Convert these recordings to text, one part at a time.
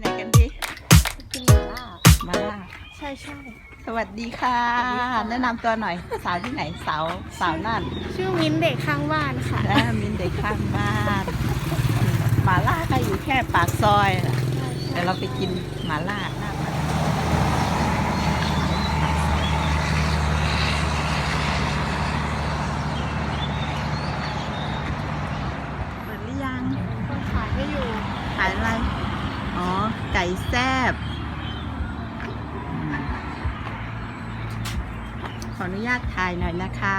ไหนกันดีกินหม่าล่ามาล่าใช่ใช่สวัสดีค่ะ แนะนำตัวหน่อย สาวที่ไหนสาวสาวนั่นชื่อมิ้นเด็กข้างบ้านค่ะ และมินเด็กข้างบ้านหมาล่าก็อยู่แค่ปากซอยน่ะเดี๋ยวเราไปกินหมาล่าหน้าปากเปิดหรือยัง คนขายไม่อยู่ ขายอะไร อ๋อ ไก่แซบอืมขออนุญาตถ่ายหน่อยนะคะ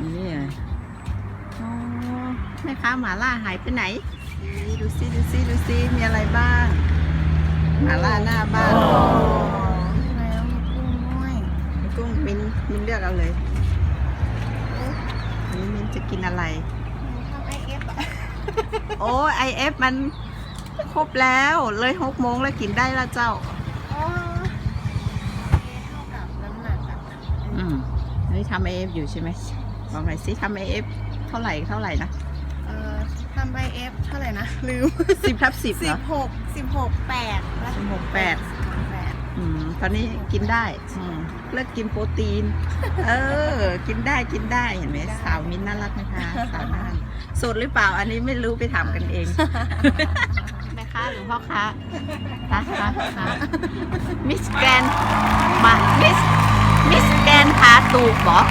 นี่อ๋อแม่ค้าหมาล่าหายไปไหน ดูซิดูซิดูซิมีอะไรบ้าง หมาล่าหน้าบ้านแล้วมีกุ้งด้วยกุ้งมินมินเลือกเอาเลยอันนี้มินจะกินอะไรทำไอเอฟอะโอ้ไอเอฟมันครบแล้วเลยหกโมงแล้วกินได้แล้วเจ้า นนี้ทำไอเอฟอยู่ใช่ไหมบอกหน่อยสิทำไอเอฟเท่าไหร่เท่าไหร่นะเอ่อทำไอเอฟเท่าไหร่นะ ลืมสิบทับสิบสิเหรบอหกสิบหกแปดสิบหกแปดแปดอืมตอนนี้กินได้อืมเลิกกินโปรตีน เออ กินได้กินได้เห็นไหมสาวมิ้นน่ารักนะคะสาวน่ารักสดหรือเปล่าอันนี้ไม่รู้ไปถามกันเอง แม่ค้าหรือพ่อค้าฮะฮะฮะมิสแกนมามิส มิสแกนผาตูกบอก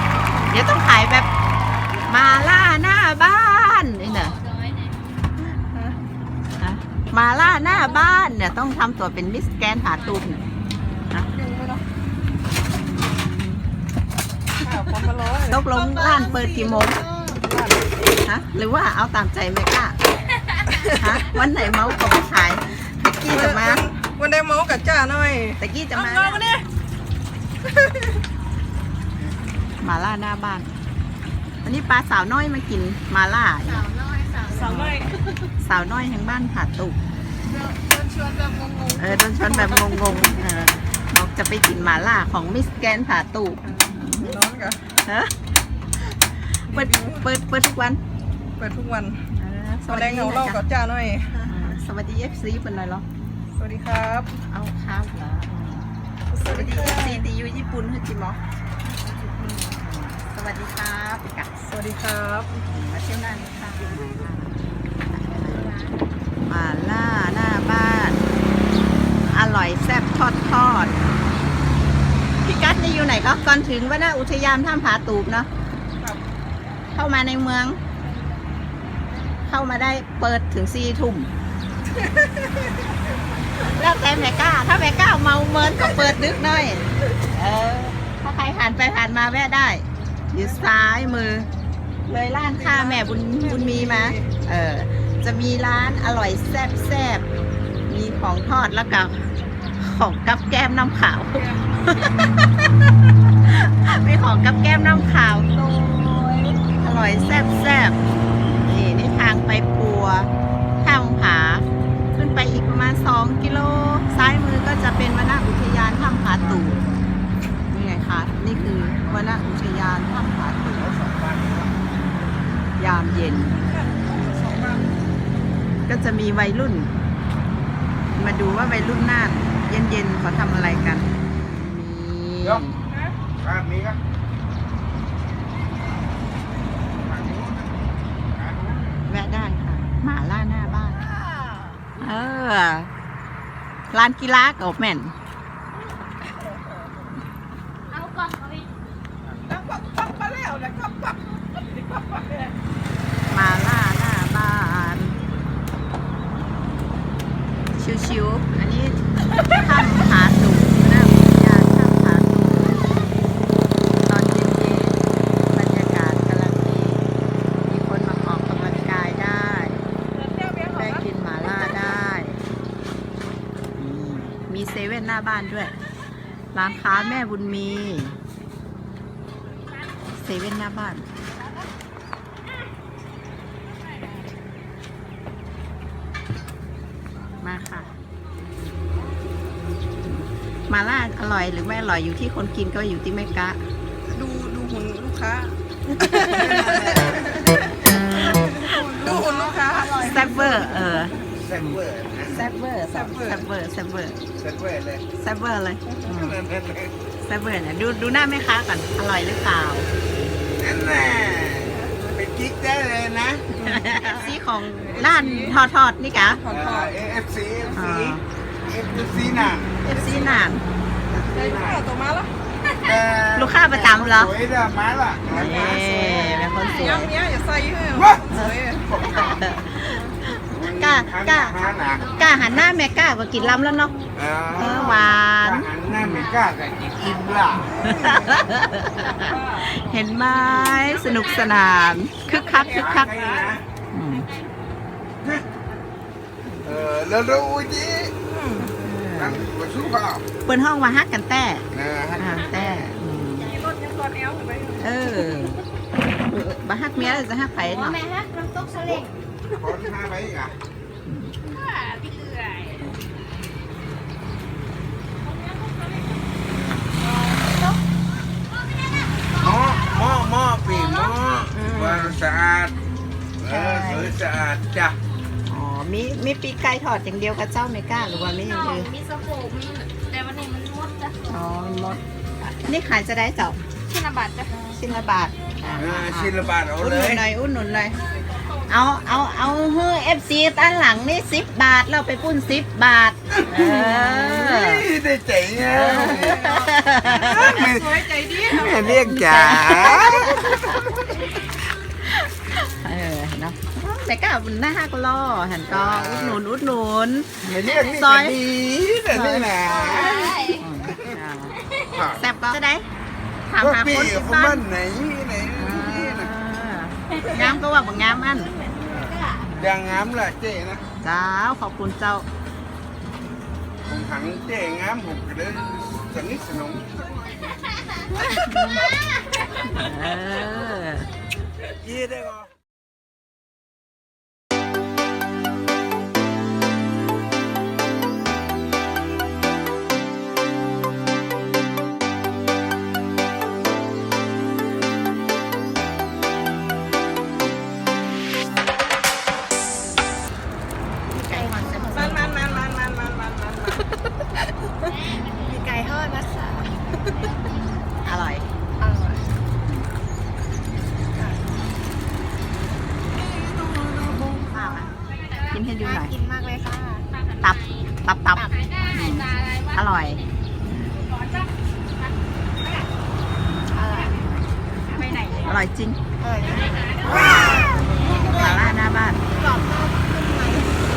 เดี๋ยวต้องขายแบบมาล่าหน้าบ้านนี่เนอะฮะมาล่าหน้าบ้านเนี่ยต้องทำตัวเป็นมิสแกนผาตูกเนี่ยดึงไปเนาะข้าวคนละร้อยตกลงร้านเปิดกี่โมงฮะหรือว่าเอาตามใจแม่กล้าฮะวันไหนเมาก็มาขายตะกี้จะมา วันได้เมากับจ้าหน่อยตะกี้จะมาเอามาเนี่ย มาล่าหน้าบ้านอันนี้ปลาสาวน้อยมากินมาล่า สาวน้อยสาวสาวน้อยสาวน้อยแห่งบ้านผาตุกเดินเดินชวนแบบงงเออโดนชวนแบบงงๆเออบอกจะไปกินมาล่าของมิสแกนผาตุกร้อนกันฮะเปิดเปิดเปิดทุกวันเปิดทุกวันเออสวัวันสได้ดีเงานะเล่ากัจ๊ะบจ้าหน่อยเออสวัสดีเอฟซีเป็นหน่อยเหรอสวัสดีครับ เอาครับ เหรอสวัสดีเอฟซีตียูญี่ปุ่นให้จิมอสวัสดีครับพี่กัดสวัสดีครับมาเที่ยวหน้านี้ค่ะมาล่าหน้าบ้าน อร่อยแซ่บทอดทอดพี่กัดจะอยู่ไหนก็ก่อนถึงว่าหน้าอุทยานถ้ำผาตูบเนาะครับเข้ามาในเมือง เข้ามาได้เปิดถึงสี่ทุ่ม แล้วแต่แม่ก้า ถ้าแม่ก้าเมาเมินก็เปิดดึกหน่อย เออ ถ้าใครผ่านไปผ่านมาแวะได้ อยู่ซ้ายมือ เลยร้านค้าแม่บุญบุญมีมาเออ จะมีร้านอร่อยแซ่บแซ่บมีของทอดแล้วกับของกับแก้มน้ำขาว มีของกับแก้มน้ำขาวโดยอร่อยแซ่บแซ่บนี่นี่ทางไปปัวทางผา ขึ้นไปอีกประมาณ 2 กิโล ซ้ายมือก็จะเป็นวนอุทยานถ้ำผาตู่นี่ไงคะ นี่คือวนอุทยานถ้ำผาตู่ยามเย็น ก็ จะมีวัยรุ่น มาดูว่าวัยรุ่นน่านเย็นๆเขาทำอะไรกันมีเดี๋ยวครับมีครับแวะได้ค่ะ หมาล่าหน้าบ้าน เออร้านกีฬากับแม่น เอาก่อนเอาไป แล้วปักปักมาแล้วแล้วก็ปักปักปักเนี่ย มาล่าหน้าบ้าน ชิวๆ อันนี้ถ้ำผาสูงหน้าอุทยานถ้ำผาสูงตอนเย็นๆ บรรยากาศกำลังดี มีคนมาออกกำลังกายได้ ได้กินหมาล่าได้อืมมีเซเว่นหน้าบ้านด้วย ร้านค้าแม่ บุญมีเซเว่นหน้าบ้าน มาค่ะ มาล่าอร่อยหรือไม่อร่อยอยู่ที่คนกินก็อยู่ที่แม่กะ ดูดูหุ่นลูกค้า ดูหุ่นลูกค้าแซ่บเวอร์เออแซ่บเวอร์นะแซ่บเวอร์แซ่บเวอร์แซ่บเวอร์แซ่บเวอร์แซ่บเวอร์เลยแซ่บเวอร์เลยอืมนั่นนั่น นั่นแซ่บเวอร์เนี่ยดูดูหน้าแม่ค้าก่อนอร่อยหรือเปล่านั่นแหละเป็นกิ๊กได้เลยนะซีของร้านทอดทอดนี่กะถอนถอนเอฟซีเอฟอ่ซีาเอฟซีน่ะเอฟซีนานได้ข้าวตัวมาแล้วลูกค้าประจำเหรอสวยเด้อมาละเอ๊เป็นคนสวยย้ำเนี้ยอย่าใส่ให้สวยก ล้ากล้าหาหนักกล้าหันหน้าแม่กล้าก็กินล้ำแล้วเนาะเอเออหวาน หันหน้าไม่กล้าแต่กินอิ่มล่ะเห็นไหมสนุกสนานคึกคักคึกคักอืมเออแล้วดูจีนั่งมาสู้เปล่าเปิดห้องว่าฮักกันแต่เออฮะฮักแต่อืมมีรถยังตอนแอลไปเออบ่ฮักเมียแล้วจะฮักไผพ่อเนาะ แม่ฮะน้ำตกสลิง คนห้าไปอีกอะ พี่เอื่อยหม้อหม้อหม้อปีหม้อว่าสะอาดเออสวยสะอาดจ้ะอ๋อมีมีปีกไก่ทอดอย่างเดียวกับเจ้าไม่กล้าหรือว่ามีอย่างน้องอื่นมีสโคปมีแต่วันนี้มันมดจ้ะอ๋อหมดนี่ขายจะได้เจ้าชินาบัตรจ้ะชิ้นละบาทอ่าเออชิ้นละบาทเอาอุดเลหนุย นหน่อยอุดหนุนหน่อย เอาเอาเอาเฮ้เอฟซีด้านหลังนี่สิบบาทเราไปปุ้นสิบบาทเออได้เจ๋งอะไม่สวยใจดีไม่เรียกจ๋าเออเนาะแต่ก็หน้าห้าก็ล่อหันก็อุดหนุนอุดหนุนไม่เรียกนี่ซอยก็ดีแต่นี่นะอ่าแซ่บก็จะได้ถามก็หาปีคนที่เขาบ้าบ้านนไหนไหนงามก็ว่าบอกงามอัน ดังงามล่ะเจ๊นะเจ้าขอบคุณเจ้า ผมถังเจ๊งามผมก็เลยสนิทสนมเออ ยี่ได้ก็มั ไปไหนอร่อยจริงเออหมาล่าหน้าบ้านกรอบนอก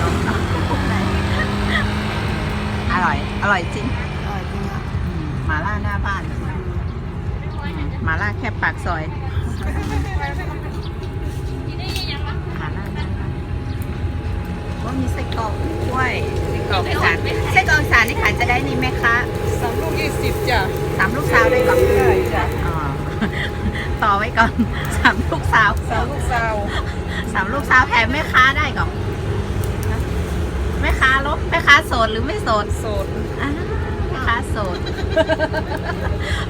นุ่มในอร่อย อร่อยจริงเออจริงอะอืมหมาล่าหน้าบ้านอืมหมาล่าแค่ปากซอยหมาล่าหน้าบ้านว่ามีไส้กรอกด้วยไส้กรอกอีสานไส้กรอก ก่อนสามลูกสาวสามลูกสาวสามลูกสาวแถมแม่ค้าได้ก่อนแม่ค้าลบแม่ค้าโสดหรือไม่โสดโสดอ่าแม่ค้าโสด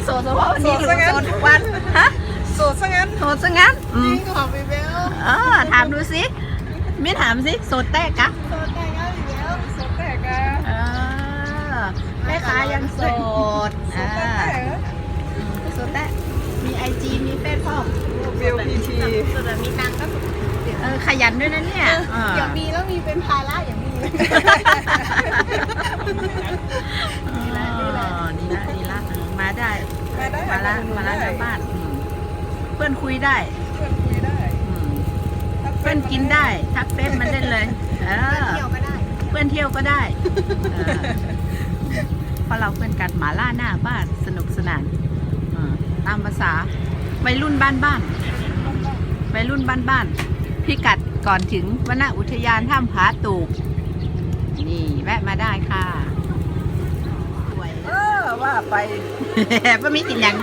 โสดเฉพาะวันนี้หโสรือดซะงั้นโสดทุกวันฮะโสดซะงั้นโสดซะงั้นอืจริมงขอพี่เบลเออถามดูสิมิถามสิโสดแตกกะโสดแต่งงานพี่เบลโสดแต่งงานเออแม่ค้ายังโสดโสอ่าดแต่งงานโสดแตกมีไอจีมีเฟซพ่อมเบลพีทีส่วนแบบมีตังค์ก็เออขยันด้วยนะเนี่ยเอออย่ามีแล้วมีเป็นภาระอย่ามีดีละดีละดีละดีละมาได้ มาได้มาละมาละหน้าบ้านอืมเพื่อนคุยได้ เพื่อนคุยได้อืมเพื่อนกินได้ ทักเฟซมันได้เลยเออเที่ยวก็ได้ เพื่อนเที่ยวก็ได้เออเพราะเราเพื่อนกันหมาล่าหน้าบ้านสนุกสนานเออ ตามภาษาวัยรุ่นบ้านบ้านวัยรุ่นบ้านบ้านพิกัดก่อนถึงวนอุทยานถ้ำผาตูกนี่แวะมาได้ค่ะสวยเออว่าไปป้ามีกินยัง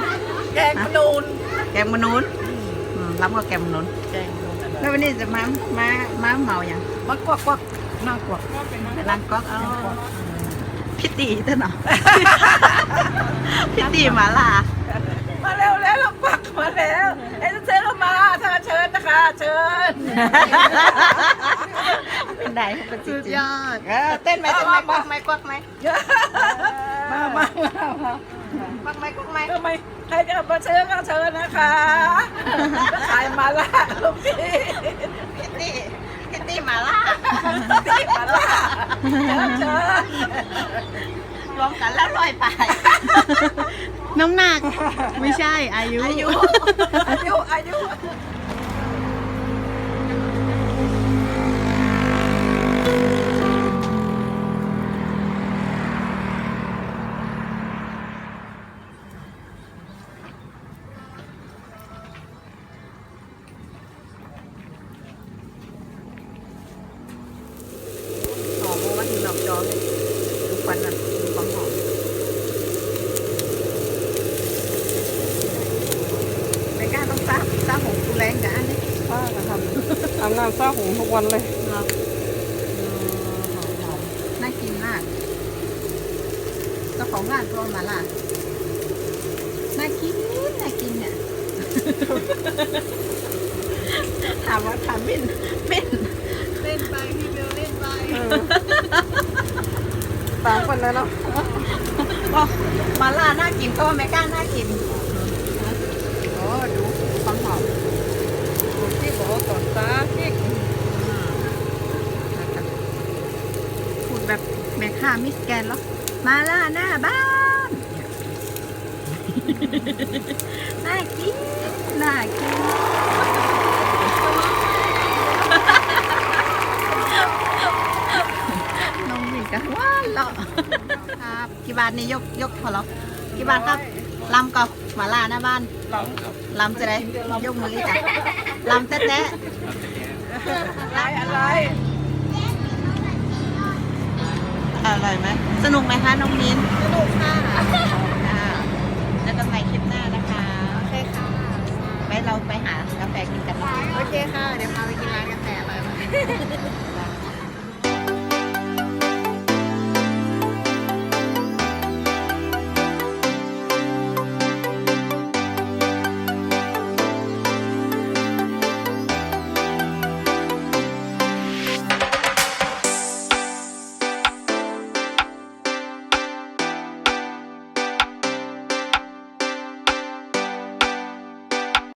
แกงขนูนแกงมะนุนอืมรับกับแกงมะนุนแกงขนูนแล้ววันนี้จะมามามาเมาอย่างมากวักกวักมากกวักแต่ร้านก๊อกเอาพี่ตีเต้นเหรอพี่ตีหมาล่า มาเร็วแล้วเราปักมาแล้วไอ้เชิญเข้ามาถ้าเชิญนะคะเชิญเป็นได้เขาเป็นจสุดริงยอดๆเออเต้นไหมเต้นไหมกวักไหมกวักไหมมามามากวักไหมกวักไหมทำไมใครจะมาเชิญก็เชิญนะคะขายมาล่าลูกพี่พิตตี้พิตตี้หมาล่าที่มาล่าเชิญเชิญ รวมกันแล้วลอยไปน้ำหนัก ไม่ใช่อายุ อายุอายุ หุงทุกวันเลยเนาะเออหอมหอมน่ากินมากเจ้าของร้านตัวมาล่ะน่ากินน่ากินเนี่ย ถามว่าถามมินมินเล่นไปพี่เบลเล่นไปต่างคนเลยเนาะบอกมาล่าน่ากินก็ว่าไม่กล้าน่ากินโอ้ดูความหอมพี่บอกว่าก่อนตาพี่ พูด แบบแม่ค้ามิสแกนแล้วมาล่าหน้าบ้านน่ากินน่ากินน้องมินกันว้านเหรอครับกี่บาทนี่ยกยกพอแล้วกี่บาทครับลำกับมาล่าหน้าบ้านหลังลำจะได้ยกมือเลยจ้ะลำแต๊ะอะไรอะไรๆ อร่อยไหมสนุกไหมคะน้องมินสนุกค่ะค่ะเจอกันใหม่คลิปหน้านะคะโอเคค่ะไว้เราไปหากาแฟกินกันนะโอเคค่ะ เดี๋ยวพาไปกินร้านกาแฟไป